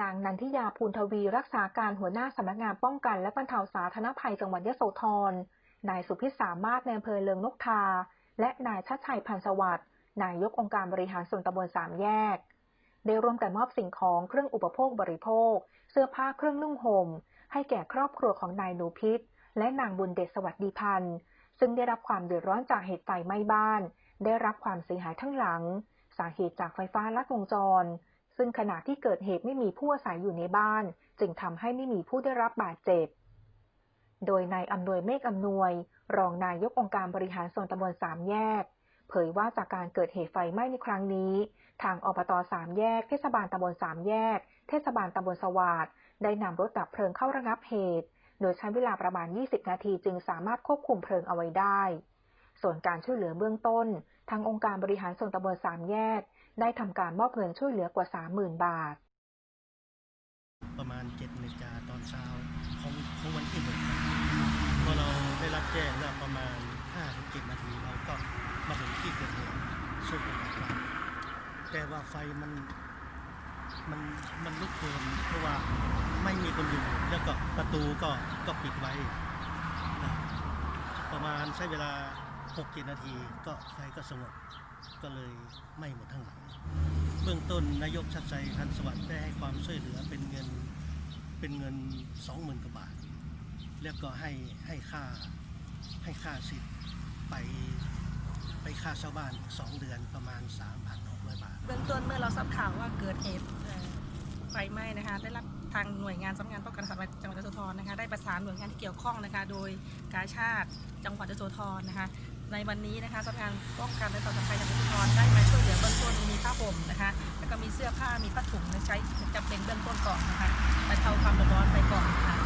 นางนันทิยาภูลทวีรักษาการหัวหน้าสำนักงานป้องกันและบรรเทาสาธารณภัยจังหวัดยโสธร นายสุพิษสามารถในอำเภอเลิงนกทา และนายชัดชัยพันสวัสดิ์นายกองค์การบริหารส่วนตำบลสามแยก ได้ร่วมกันมอบสิ่งของเครื่องอุปโภคบริโภค เสื้อผ้าเครื่องนุ่งห่ม ให้แก่ครอบครัวของนายหนูพิษ และนางบุญเดชสวัสดีพันธ์ซึ่งได้รับความเดือดร้อนจากเหตุไฟไหม้บ้าน ได้รับความเสียหายทั้งหลัง สาเหตุจากไฟฟ้าลัดวงจร ซึ่งขณะที่เกิดเหตุไม่มีผู้อาศัยอยู่ในบ้าน จึงทำให้ไม่มีผู้ได้รับบาดเจ็บ โดยนายอำนวยเมฆอำนวย รองนายกองค์การบริหารส่วนตำบลสามแยก เผยว่าจากการเกิดเหตุไฟไหม้ในครั้งนี้ ทางอบตสามแยก เทศบาลตำบลสามแยก เทศบาลตำบลสวาดได้นำรถดับเพลิงเข้าระงับเหตุ โดยใช้เวลาประมาณ 20 นาทีจึงสามารถควบคุมเพลิงเอาไว้ได้ ส่วนการช่วยเหลือเบื้องต้น ทางองค์การบริหารส่วนตำบลสามแยก ได้ทำการมอบเงินช่วยเหลือกว่า 30,000 บาท ประมาณ7นาฬิกาตอนเช้าของของวันที่หนึ่งพอเราได้รับแจ้งแล้วประมาณ5ถึง7นาทีเราก็มาถึงที่เกิดเหตุช่วยกันดับไฟแต่ว่าไฟมันมันมันลุกโชนเพราะว่าไม่มีคนอยู่แล้วก็ประตูก็ก็ปิดไว้ ประมาณใช้เวลา6 7นาทีก็ไฟก็สงบ ก็เลยไหม้หมดทั้งหลัง เบื้องต้นนายกชัดชัยพันสวัสดิ์ได้ให้ความช่วยเหลือเป็นเงินเป็นเงินสองหมื่นกว่าบาท แล้วก็ให้ให้ค่าให้ค่าสิทธิ์ไปไปค่าเช่าบ้านสองเดือนประมาณ3ามพันกร้อยบาท เบื้องต้นเมื่อเราทราบข่าวว่าเกิดเหตุเอ่อไฟไหม้นะคะได้รับทางหน่วยงานสำนักงานป้องกันและบรรเทาสาธารณภัยจังหวัดยโสธรนะคะได้ประสานหน่วยงานที่เกี่ยวข้องนะคะ โดยกาชาติจังหวัดยโสธรนะคะ ในวันนี้นะคะสำนักานป้องกันและบรรเทาภัยจากอุทกรได้มาช่วยเหลือเบื้องต้นมีผ้าห่มนะคะ แล้วก็มีเสื้อผ้ามีผ้าถุงใช้จำเป็นเบื้องต้นก่อนนะคะบรรเทาความร้อนไปก่อนนะคะ